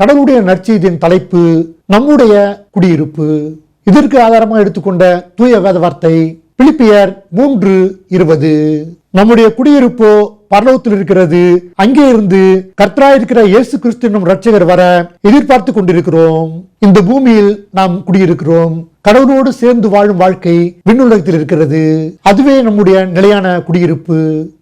கடவுளுடைய நற்செய்தியின் தலைப்பு நம்முடைய குடியிருப்பு. இதற்கு ஆதாரமாக எடுத்துக்கொண்ட தூய வேத வார்த்தை பிலிப்பியர் மூன்று இருபது. நம்முடைய குடியிருப்போ பரலோகத்தில் இருக்கிறது. அங்கே இருந்து கர்த்தராயிருக்கிற இயேசு கிறிஸ்து என்னும் ரட்சகர் வர எதிர்பார்த்து கொண்டிருக்கிறோம். இந்த பூமியில் நாம் குடியிருக்கிறோம். கடவுளோடு சேர்ந்து வாழும் வாழ்க்கை விண்ணுலகத்தில் இருக்கிறது. அதுவே நம்முடைய நிலையான குடியிருப்பு.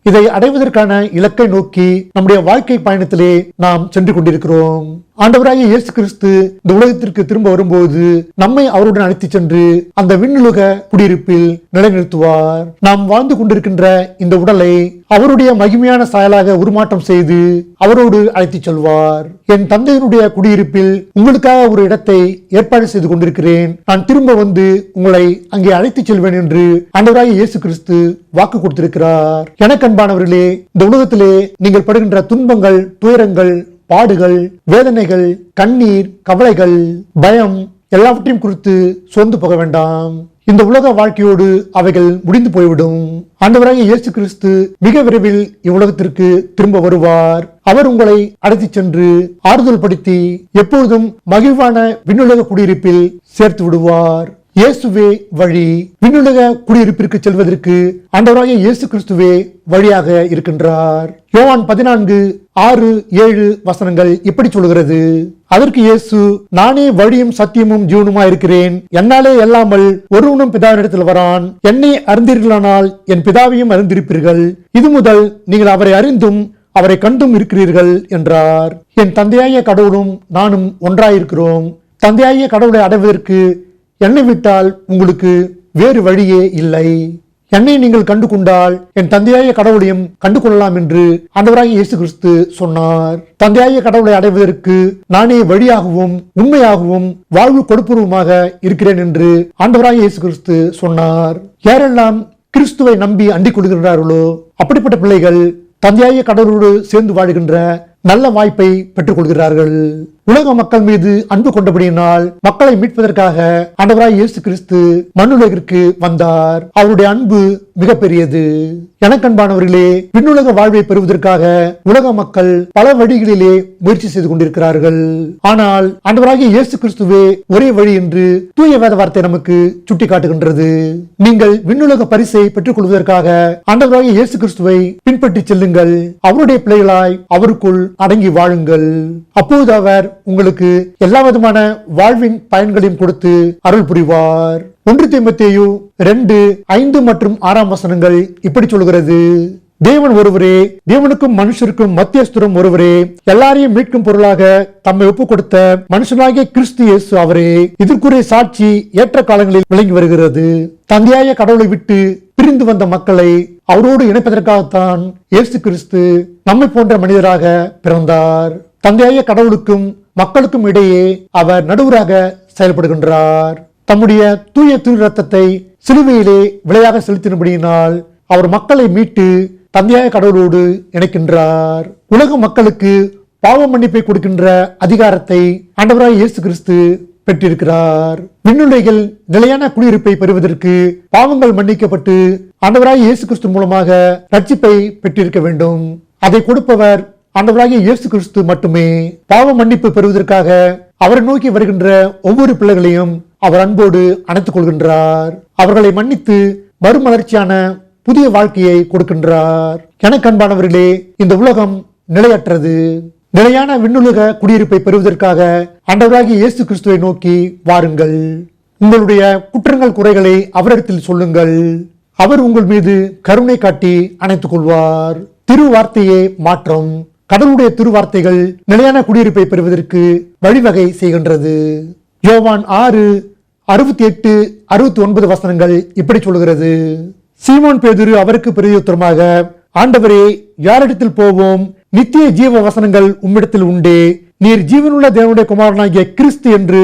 இதை அடைவதற்கான இலக்கை நோக்கி நம்முடைய வாழ்க்கை பயணத்திலே நாம் சென்று கொண்டிருக்கிறோம். ஆண்டவராகிய இயேசு கிறிஸ்து இந்த உலகத்திற்கு திரும்ப வரும்போது நம்மை அவருடன் அழைத்துச் சென்று அந்த விண்ணுலக குடியிருப்பில் நிலைநிறுத்துவார். நாம் வாழ்ந்து கொண்டிருக்கின்ற இந்த உடலை அவருடைய மகிமையான சாயலாக உருமாற்றம் செய்து அவரோடு அழைத்துச் செல்வார். என் தந்தையினுடைய குடியிருப்பில் உங்களுக்காக ஒரு இடத்தை ஏற்பாடு செய்து கொண்டிருக்கிறேன். நான் திரும்ப வந்து உங்களை அங்கே அழைத்துச் செல்வேன் என்று ஆண்டவராகிய இயேசு கிறிஸ்து வாக்கு கொடுத்திருக்கிறார். எனக்கன்பானவர்களே இந்த உலகத்திலே நீங்கள் படுகின்ற துன்பங்கள் துயரங்கள் பாடுகள் வேதனைகள் கண்ணீர் கவலைகள் பயம் எல்லாவற்றையும் குறித்து சோர்ந்து போக வேண்டாம். இந்த உலக வாழ்க்கையோடு அவைகள் முடிந்து போய்விடும். ஆண்டவராகிய இயேசு கிறிஸ்து மிக விரைவில் இவ்வுலகத்திற்கு திரும்ப வருவார். அவர் உங்களை அழைத்துச் சென்று ஆறுதல் படுத்தி எப்பொழுதும் மகிழ்வான விண்ணுலக குடியிருப்பில் சேர்த்து விடுவார். இயேசுவே வழி. விண்ணுலக குடியிருப்பிற்கு செல்வதற்கு ஆண்டவராகிய இயேசு கிறிஸ்துவே வழியாக இருக்கின்றார். யோவான் பதினான்கு ஆறு ஏழு வசனங்கள் இப்படி சொல்கிறது அதற்கு இயேசு நானே வழியும் சத்தியமும் ஜீவனுமா இருக்கிறேன். என்னாலே அல்லாமல் ஒருவனும் பிதாவினிடத்தில் வரான். என்னை அறிந்தீர்களானால் என் பிதாவையும் அறிந்திருப்பீர்கள். இது முதல் நீங்கள் அவரை அறிந்தும் அவரை கண்டும் இருக்கிறீர்கள் என்றார். என் தந்தையாய கடவுளும் நானும் ஒன்றாயிருக்கிறோம். தந்தையாய கடவுளை அடைவதற்கு என்னை விட்டால் உங்களுக்கு வேறு வழியே இல்லை. என்னை நீங்கள் கண்டு கொண்டால் என் தந்தையாய கடவுளையும் கண்டு கொள்ளலாம் என்று ஆண்டவராகிய இயேசு கிறிஸ்து சொன்னார். தந்தையாய கடவுளை அடைவதற்கு நானே வழியாகவும் உண்மையாகவும் வாழ்வு கொடுப்புருவமாக இருக்கிறேன் என்று ஆண்டவராக இயேசு கிறிஸ்து சொன்னார். யாரெல்லாம் கிறிஸ்துவை நம்பி அண்டிக் கொள்கிறார்களோ அப்படிப்பட்ட பிள்ளைகள் தந்தையாய கடவுளோடு சேர்ந்து வாழ்கின்ற நல்ல வாய்ப்பை பெற்றுக் கொள்கிறார்கள். உலக மக்கள் மீது அன்பு கொண்டபடியினால் மக்களை மீட்பதற்காக ஆண்டவராய் இயேசு கிறிஸ்து மண்ணுலகிற்கு வந்தார். அவருடைய அன்பு மிகப்பெரியது. எனக்கன்பானவர்களே விண்ணுலக வாழ்வை பெறுவதற்காக உலக மக்கள் பல வழிகளிலே முயற்சி செய்து கொண்டிருக்கிறார்கள். ஆனால் ஆண்டவராகிய இயேசு கிறிஸ்துவே ஒரே வழி என்று தூய வேத வார்த்தை நமக்கு சுட்டிக்காட்டுகின்றது. நீங்கள் விண்ணுலக பரிசை பெற்றுக் கொள்வதற்காக ஆண்டவராகிய இயேசு கிறிஸ்துவை பின்பற்றி செல்லுங்கள். அவருடைய பிள்ளைகளாய் அவருக்குள் அடங்கி வாழுங்கள். அப்போது அவர் உங்களுக்கு எல்லா விதமான வாழ்வின் பயன்களையும் கொடுத்து அருள் புரிவார். ஒன்று தீமத்தேயு ரெண்டு ஐந்து மற்றும் ஆறாம் வசனங்கள் இப்படி சொல்கிறது தேவன் ஒருவரே தேவனுக்கும் மனுஷருக்கும் மத்தியஸ்தரும் ஒருவரே எல்லாரையும் மீட்கும் பொருளாக தம்மை ஒப்பு கொடுத்த மனுஷனாகிய கிறிஸ்து இயேசு அவரே இதற்குரிய சாட்சி ஏற்ற காலங்களில் விளங்கி வருகிறது. தந்தையாய கடவுளை விட்டு பிரிந்து வந்த மக்களை அவரோடு இணைப்பதற்காகத்தான் இயேசு கிறிஸ்து நம்மை போன்ற மனிதராக பிறந்தார். தந்தையாய கடவுளுக்கும் மக்களுக்கும் இடையே அவர் நடுவராக செயல்படுகின்றார். தம்முடைய தூய திரு ரத்தத்தை சிலுவையிலே விலையாக செலுத்தினபடியினால் அவர் மக்களை மீட்டு தந்தையாய கடவுளோடு இணைக்கின்றார். உலக மக்களுக்கு பாவ மன்னிப்பை கொடுக்கின்ற அதிகாரத்தை ஆண்டவராய் இயேசு கிறிஸ்து பெற்றிருக்கிறார். விண்ணுலைகள் நிலையான குடியிருப்பை பெறுவதற்கு பாவங்கள் மன்னிக்கப்பட்டு ஆண்டவராய் இயேசு கிறிஸ்து மூலமாக ரட்சிப்பை பெற்றிருக்க வேண்டும். அதை கொடுப்பவர் ஆண்டவராகிய இயேசு கிறிஸ்து மட்டுமே பாவ மன்னிப்பு பெறுவதற்காக அவரை நோக்கி வருகின்ற ஒவ்வொரு பிள்ளைகளையும் அவர் அன்போடு அணைத்துக் கொள்கின்றார். அவர்களை மன்னித்து மறுமலர்ச்சியான புதிய வாழ்க்கையை கொடுக்கின்றார். எனக்கு அன்பானவர்களே இந்த உலகம் நிலையற்றது. நிலையான விண்ணுலக குடியிருப்பை பெறுவதற்காக அண்டவராகிய இயேசு கிறிஸ்துவை நோக்கி வாருங்கள். உங்களுடைய குற்றங்கள் குறைகளை அவரிடத்தில் சொல்லுங்கள். அவர் உங்கள் மீது கருணை காட்டி அணைத்துக் கொள்வார். திருவார்த்தையே மாற்றம். கடவுளுடைய திருவார்த்தைகள் நிலையான குடியிருப்பை பெறுவதற்கு வழிவகை செய்கின்றது. யோவான் ஆறு அறுபத்தி எட்டு அறுபத்தி ஒன்பது வசனங்கள் இப்படி சொல்கிறது. சீமோன் பேதுரு அவருக்கு பிரதியுத்தரமாக ஆண்டவரே யாரிடத்தில் போவோம்? நித்திய ஜீவ வசனங்கள் உம்மிடத்தில் உண்டே. நீர் ஜீவனுள்ள தேவனுடைய குமாரனாகிய கிறிஸ்து என்று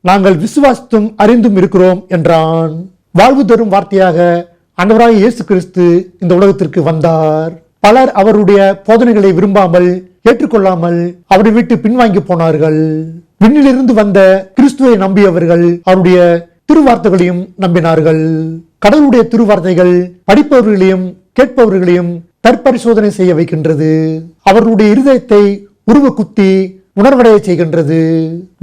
நாங்கள் விசுவாசித்தும் அறிந்தும் இருக்கிறோம் என்றான். வாழ்வு தரும் வார்த்தையாக ஆண்டவராகிய இயேசு கிறிஸ்து இந்த உலகத்திற்கு வந்தார். பலர் அவருடைய போதனைகளை விரும்பாமல் ஏற்றுக்கொள்ளாமல் அவரை விட்டு பின்வாங்கி போனார்கள். விண்ணிலிருந்து வந்த கிறிஸ்துவை நம்பியவர்கள் அவருடைய திருவார்த்தைகளையும் நம்பினார்கள். கடவுளுடைய திருவார்த்தைகள் படிப்பவர்களையும் கேட்பவர்களையும் தற்பரிசோதனை செய்ய வைக்கின்றது. அவர்களுடைய இருதயத்தை உருவ குத்தி உணர்வடைய செய்கின்றது.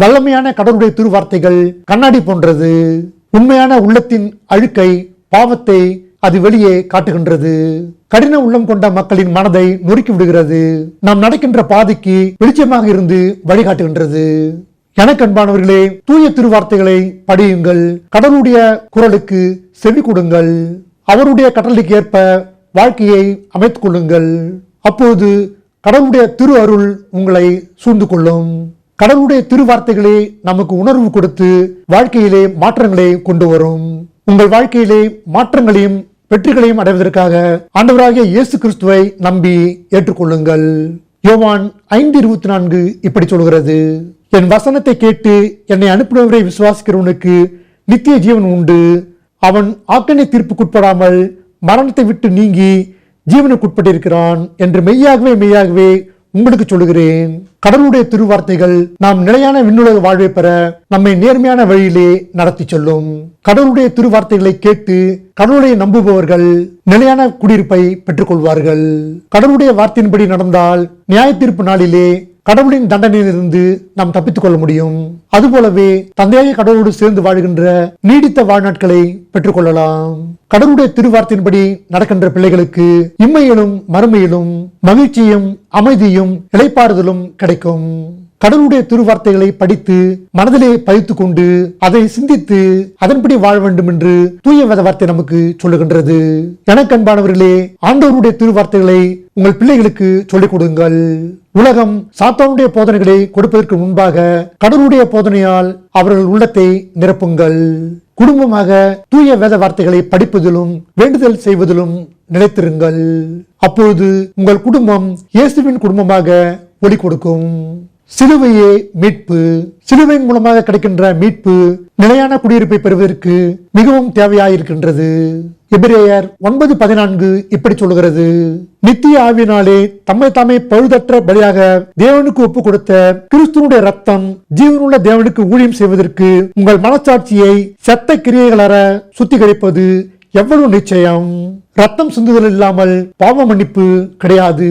வல்லமையான கடவுளுடைய திருவார்த்தைகள் கண்ணாடி போன்றது. உண்மையான உள்ளத்தின் அழுக்கை பாவத்தை அது வெளியே காட்டுகின்றது. கடின உள்ளம் கொண்ட மக்களின் மனதை நொறுக்கி விடுகிறது. நாம் நடக்கின்ற பாதைக்கு வெளிச்சமாக இருந்து வழிகாட்டுகின்றது. எனக்கு அன்பானவர்களே தூய திருவார்த்தைகளை படியுங்கள். கடவுளுடைய குரலுக்கு செவி கொடுங்கள். அவருடைய கடலுக்கு ஏற்ப வாழ்க்கையை அமைத்துக் கொள்ளுங்கள். அப்போது கடவுளுடைய திரு அருள் உங்களை சூழ்ந்து கொள்ளும். கடவுளுடைய திருவார்த்தைகளே நமக்கு உணர்வு கொடுத்து வாழ்க்கையிலே மாற்றங்களை கொண்டு வரும். உங்கள் வாழ்க்கையிலே மாற்றங்களையும் வெற்றிகளையும் அடைவதற்காக ஆண்டவராகிய இயேசு கிறிஸ்துவை நம்பி ஏற்றுக்கொள்ளுங்கள். யோவான் ஐந்து இருபத்தி நான்கு இப்படி சொல்கிறது. என் வசனத்தை கேட்டு என்னை அனுப்பினவரை விசுவாசிக்கிறவனுக்கு நித்திய ஜீவன் உண்டு. அவன் ஆக்கனை தீர்ப்புக்குட்படாமல் மரணத்தை விட்டு நீங்கி ஜீவனுக்குட்பட்டிருக்கிறான் என்று மெய்யாகவே மெய்யாகவே உங்களுக்கு சொல்லுகிறேன். கடவுளுடைய திருவார்த்தைகள் நாம் நிலையான விண்ணுலக வாழ்வை பெற நம்மை நேர்மையான வழியிலே நடத்தி செல்லும். கடவுளுடைய திருவார்த்தைகளை கேட்டு கடவுளை நம்புபவர்கள் நிலையான குடியிருப்பை பெற்றுக்கொள்வார்கள் கடவுளுடைய வார்த்தையின்படி நடந்தால் நியாய தீர்ப்பு நாளிலே கடவுளின் தண்டனையிலிருந்து நாம் தப்பித்துக் கொள்ள முடியும். அதுபோலவே தந்தையாய கடவுளோடு சேர்ந்து வாழ்கின்ற நீடித்த வாழ்நாட்களை பெற்றுக்கொள்ளலாம். கடவுளுடைய திருவார்த்தையின்படி நடக்கின்ற பிள்ளைகளுக்கு இம்மையிலும் மறுமையிலும் மகிழ்ச்சியும் அமைதியும் இளைப்பாறுதலும் கிடைக்கும். கடவுளுடைய திருவார்த்தைகளை படித்து மனதிலே பயித்து கொண்டு அதை சிந்தித்து அதன்படி வாழ வேண்டும் என்று தூய வேத வார்த்தை நமக்கு சொல்லுகின்றது. எனக்கன்பானவர்களே ஆண்டவருடைய திருவார்த்தைகளை உங்கள் பிள்ளைகளுக்கு சொல்லிக் கொடுங்கள். உலகம் சாத்தானுடைய போதனைகளை கொடுப்பதற்கு முன்பாக கடவுளுடைய போதனையால் அவர்கள் உள்ளத்தை நிரப்புங்கள். குடும்பமாக தூய வேத வார்த்தைகளை படிப்பதிலும் வேண்டுதல் செய்வதிலும் நிலைத்திருங்கள். அப்பொழுது உங்கள் குடும்பம் இயேசுவின் குடும்பமாக ஒளி கொடுக்கும். சிலுவையே மீட்பு. சிலுவையின் மூலமாக கிடைக்கின்ற மீட்பு நிலையான குடியிருப்பை பெறுவதற்கு மிகவும் தேவையாயிருக்கின்றது. எபிரேயர் ஒன்பது பதினான்கு இப்படி சொல்லுகிறது நித்திய ஆவினாலே தம்மை தாமே பழுதற்ற பலியாக தேவனுக்கு ஒப்பு கொடுத்த கிறிஸ்துவனுடைய ரத்தம் ஜீவனுள்ள தேவனுக்கு ஊழியம் செய்வதற்கு உங்கள் மனச்சாட்சியை செத்த கிரியைகளற சுத்திகரிப்பது எவ்வளவு நிச்சயம்? ரத்தம் சிந்துதல் இல்லாமல் பாவ மன்னிப்பு கிடையாது.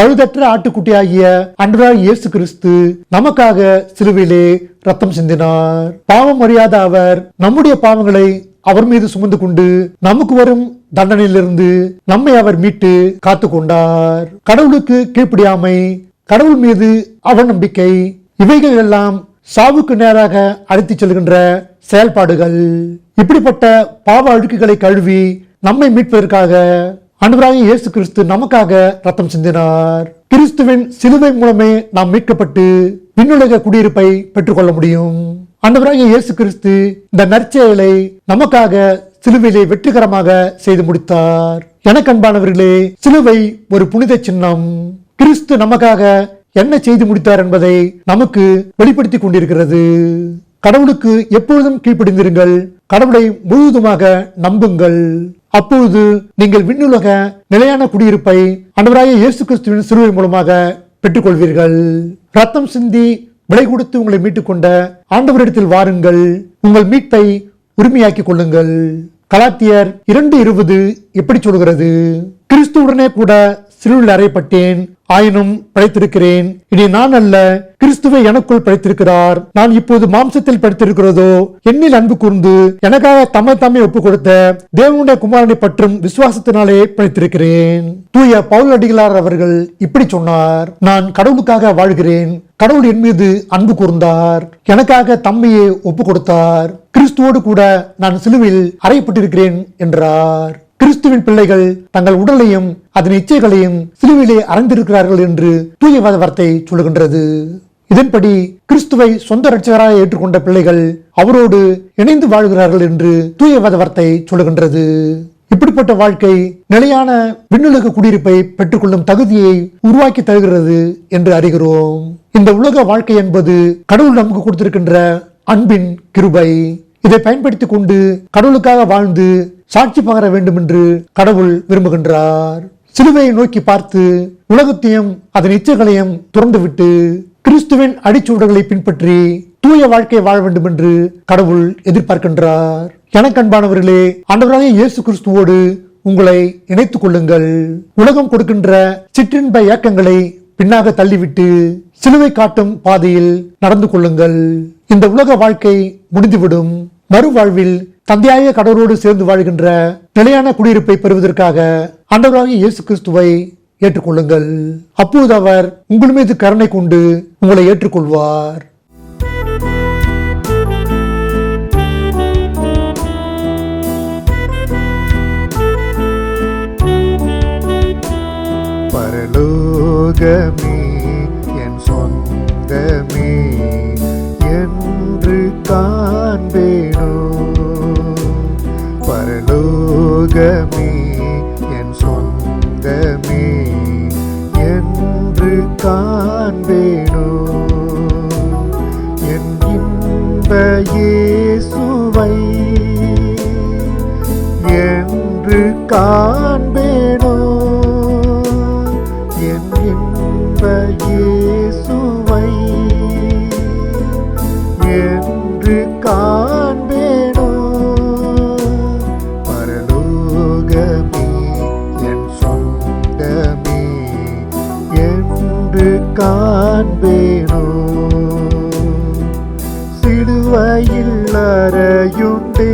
பழுதற்ற ஆட்டுக்குட்டியாகிய அன்றாய் இயேசு கிறிஸ்து நமக்காக சிலுவையிலே ரத்தம் சிந்தினார். பாவம் அறியாத அவர் நம்முடைய பாவங்களை அவர் மீது சுமந்து கொண்டு நமக்கு வரும் தண்டனையிலிருந்து நம்மை அவர் மீட்டு காத்து கொண்டார் கடவுளுக்கு கீழ்ப்படியாமை கடவுள் மீது அவநம்பிக்கை இவைகள் எல்லாம் சாவுக்கு நேராக அழைத்துச் செல்கின்ற செயல்பாடுகள். இப்படிப்பட்ட பாவ அழுக்குகளை கழுவி நம்மை மீட்பதற்காக அன்பராக இயேசு கிறிஸ்து நமக்காக ரத்தம் சிந்தினார். கிறிஸ்துவின் சிலுவை மூலமே நாம் மீட்கப்பட்டு விண்ணுலக குடியிருப்பை பெற்றுக்கொள்ள முடியும். அன்பராக இயேசு கிறிஸ்து இந்த நற்செயலை நமக்காக சிலுவையிலே வெற்றிகரமாக செய்து முடித்தார். எனக்கு அன்பானவர்களே சிலுவை ஒரு புனித சின்னம். கிறிஸ்து நமக்காக என்ன செய்து முடித்தார் என்பதை நமக்கு வெளிப்படுத்திக் கொண்டிருக்கிறது. கடவுளுக்கு எப்பொழுதும் கீழ்ப்படிந்திருங்கள். கடவுளை முழுவதுமாக நம்புங்கள். அப்பொழுது நீங்கள் விண்ணுலக நிலையான குடியிருப்பை அன்பராய இயேசு கிறிஸ்துவின் சிறுவை மூலமாக பெற்றுக்கொள்வீர்கள். ரத்தம் சிந்தி விலை கொடுத்து உங்களை மீட்டுக்கொண்ட ஆண்டவரிடத்தில் வாருங்கள். உங்கள் மீட்பை உரிமையாக்கிக் கொள்ளுங்கள். கலாத்தியர் இரண்டு இருபது எப்படி சொல்கிறது? கிறிஸ்துவுடனே கூட சிலுவில் அறையப்பட்டேன். ஆயினும் படைத்திருக்கிறேன். இனி நான் அல்ல கிறிஸ்துவை எனக்குள் படைத்திருக்கிறார். நான் இப்போது மாம்சத்தில் படைத்திருக்கிறதோ என்னில் அன்பு கூர்ந்து எனக்காக தம்மை தம்மை ஒப்பு கொடுத்த தேவனுடைய குமாரனை பற்றும் விசுவாசத்தினாலே படைத்திருக்கிறேன். தூய பவுல் அடிகளார் அவர்கள் இப்படி சொன்னார் நான் கடவுளுக்காக வாழ்கிறேன். கடவுள் என் மீது அன்பு கூர்ந்தார். எனக்காக தம்மையே ஒப்பு கொடுத்தார் கிறிஸ்துவோடு கூட நான் சிலுவில் அறையப்பட்டிருக்கிறேன் என்றார். கிறிஸ்துவின் பிள்ளைகள் தங்கள் உடலையும் அதன் இச்சைகளையும் சிலுவிலே அறைந்திருக்கிறார்கள் என்று தூயவாத வார்த்தை சொல்லுகின்றது. இதன்படி கிறிஸ்துவை சொந்த ரட்சகராக ஏற்றுக்கொண்ட பிள்ளைகள் அவரோடு இணைந்து வாழ்கிறார்கள் என்று தூயவாத வார்த்தை சொல்லுகின்றது. இப்படிப்பட்ட வாழ்க்கை நிலையான விண்ணுலக குடியிருப்பை பெற்றுக்கொள்ளும் தகுதியை உருவாக்கி தருகிறது என்று அறிகிறோம். இந்த உலக வாழ்க்கை என்பது கடவுள் நமக்கு கொடுத்திருக்கின்ற அன்பின் கிருபை. இதை பயன்படுத்திக் கொண்டு கடவுளுக்காக வாழ்ந்து சாட்சி பகர வேண்டும் என்று கடவுள் விரும்புகின்றார். சிலுவையை நோக்கி பார்த்து உலகத்தையும் அதன் இச்சைகளையும் துறந்துவிட்டு கிறிஸ்துவின் அடிச்சுவடுகளை பின்பற்றி தூய வாழ்க்கை வாழ வேண்டும் என்று கடவுள் எதிர்பார்க்கின்றார். எனக்கன்பானவர்களே அன்றவராக இயேசு கிறிஸ்துவோடு உங்களை இணைத்துக் கொள்ளுங்கள். உலகம் கொடுக்கின்ற சிற்றின்ப இயக்கங்களை பின்னாக தள்ளிவிட்டு சிலுவை காட்டும் பாதையில் நடந்து கொள்ளுங்கள். இந்த உலக வாழ்க்கை முடிந்துவிடும். மறுவாழ்வில் தந்தையாய கடவுளோடு சேர்ந்து வாழ்கின்ற நிலையான குடியிருப்பை பெறுவதற்காக ஆண்டவராகிய இயேசு கிறிஸ்துவை ஏற்றுக்கொள்ளுங்கள். அப்போது அவர் உங்கள் மீது கருணை கொண்டு உங்களை ஏற்றுக்கொள்வார். இயேசுவை என்று காண்பேனோ? என் இன்ப இயேசுவை என்று காண்பேனோ? பரலோகமே என் சொந்தமே என்று காண்பேனோ? கரையுண்டேன்.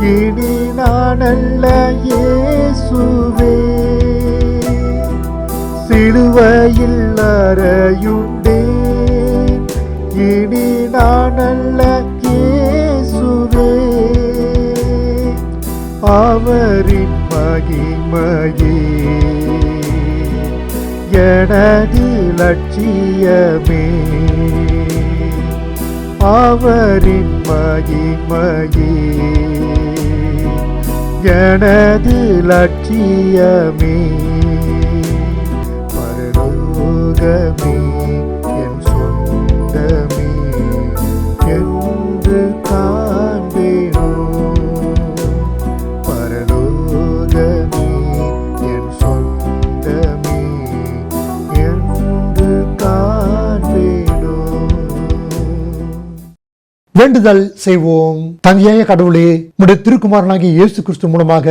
இனி நானல்ல அல்ல இயேசுவே. சிலுவையில் அறையுண்டேன். இனி நானல்ல அல்ல இயேசுவே. அவரின் மகிமையே. எனது லட்சியமே. அவரின் மகிமையே. எனது லட்சியமே. பரலோகமே வேண்டுதல் செய்வோம். தந்தையாய கடவுளே உடைய திருக்குமாரனாகிய இயேசு கிறிஸ்து மூலமாக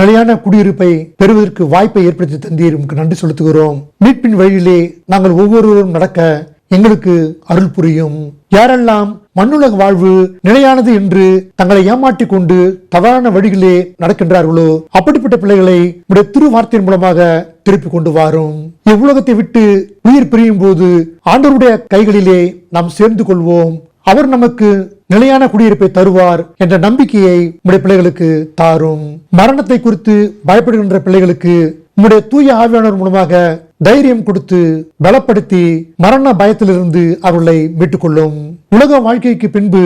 நிலையான குடியிருப்பை பெறுவதற்கு வாய்ப்பை ஏற்படுத்தி தந்தீர். உங்களுக்கு நன்றி செலுத்துகிறோம். மீட்பின் வழியிலே நாங்கள் ஒவ்வொருவரும் நடக்க எங்களுக்கு அருள் புரியும். யாரெல்லாம் மண்ணுலக வாழ்வு நிலையானது என்று தங்களை ஏமாற்றிக் கொண்டு தவறான வழிகளே நடக்கின்றார்களோ அப்படிப்பட்ட பிள்ளைகளை உடைய திருவார்த்தையின் மூலமாக திருப்பி கொண்டு வாரும். இவ்வுலகத்தை விட்டு உயிர் பிரியும் போது ஆண்டவருடைய கைகளிலே நாம் சேர்ந்து கொள்வோம். அவர் நமக்கு நிலையான குடியிருப்பை தருவார் என்ற நம்பிக்கையை உடைய பிள்ளைகளுக்கு தாரும். மரணத்தை குறித்து பயப்படுகின்ற பிள்ளைகளுக்கு உம்முடைய தூய ஆவியானவர் மூலமாக தைரியம் கொடுத்து பலப்படுத்தி மரண பயத்திலிருந்து அவர்களை மீட்டுக்கொள்ளும். உலக வாழ்க்கைக்கு பின்பு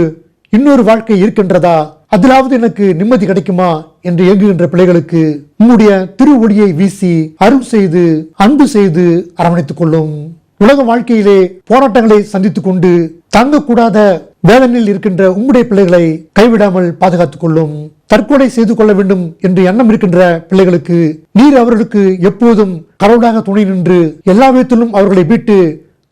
இன்னொரு வாழ்க்கை இருக்கின்றதா? அதிலாவது எனக்கு நிம்மதி கிடைக்குமா? என்று இயங்குகின்ற பிள்ளைகளுக்கு உம்முடைய திரு ஒளியை வீசி அருள் செய்து அன்பு செய்து அரவணைத்துக் கொள்ளும் உலக வாழ்க்கையிலே போராட்டங்களை சந்தித்துக் கொண்டு தாங்கக்கூடாத வேதனையில் இருக்கின்ற உங்களுடைய பிள்ளைகளை கைவிடாமல் பாதுகாத்துக் கொள்ளும். தற்கொலை செய்து கொள்ள வேண்டும் என்று எண்ணம் இருக்கின்ற பிள்ளைகளுக்கு நீர் அவர்களுக்கு எப்போதும் கடவுளாக துணை நின்று எல்லா விதத்திலும் அவர்களை விட்டு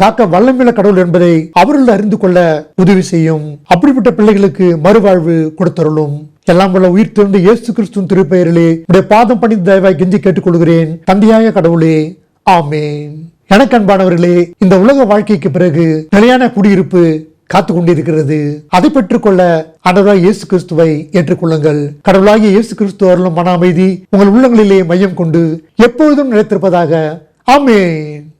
காக்க வல்லமில்ல கடவுள் என்பதை அவர்கள் அறிந்து கொள்ள உதவி செய்யும். அப்படிப்பட்ட பிள்ளைகளுக்கு மறுவாழ்வு கொடுத்தருளும். எல்லாம் உள்ள உயிர் திறந்த இயேசு கிறிஸ்துவின் திருப்பெயரிலே உடைய பாதம் பணிந்து தயவாய் கெஞ்சி கேட்டுக்கொள்கிறேன். தந்தையாய கடவுளே ஆமேன். எனக்கன்பானவர்களே இந்த உலக வாழ்க்கைக்கு பிறகு நிலையான குடியிருப்பு காத்து கொண்டிருக்கிறது. அதை பெற்றுக்கொள்ள ஆண்டவராய் இயேசு கிறிஸ்துவை ஏற்றுக்கொள்ளுங்கள். கடவுளாகிய இயேசு கிறிஸ்துவ அருளும் மன அமைதி உங்கள் உள்ளங்களிலே மையம் கொண்டு எப்பொழுதும் நிலைத்திருப்பதாக. ஆமேன்.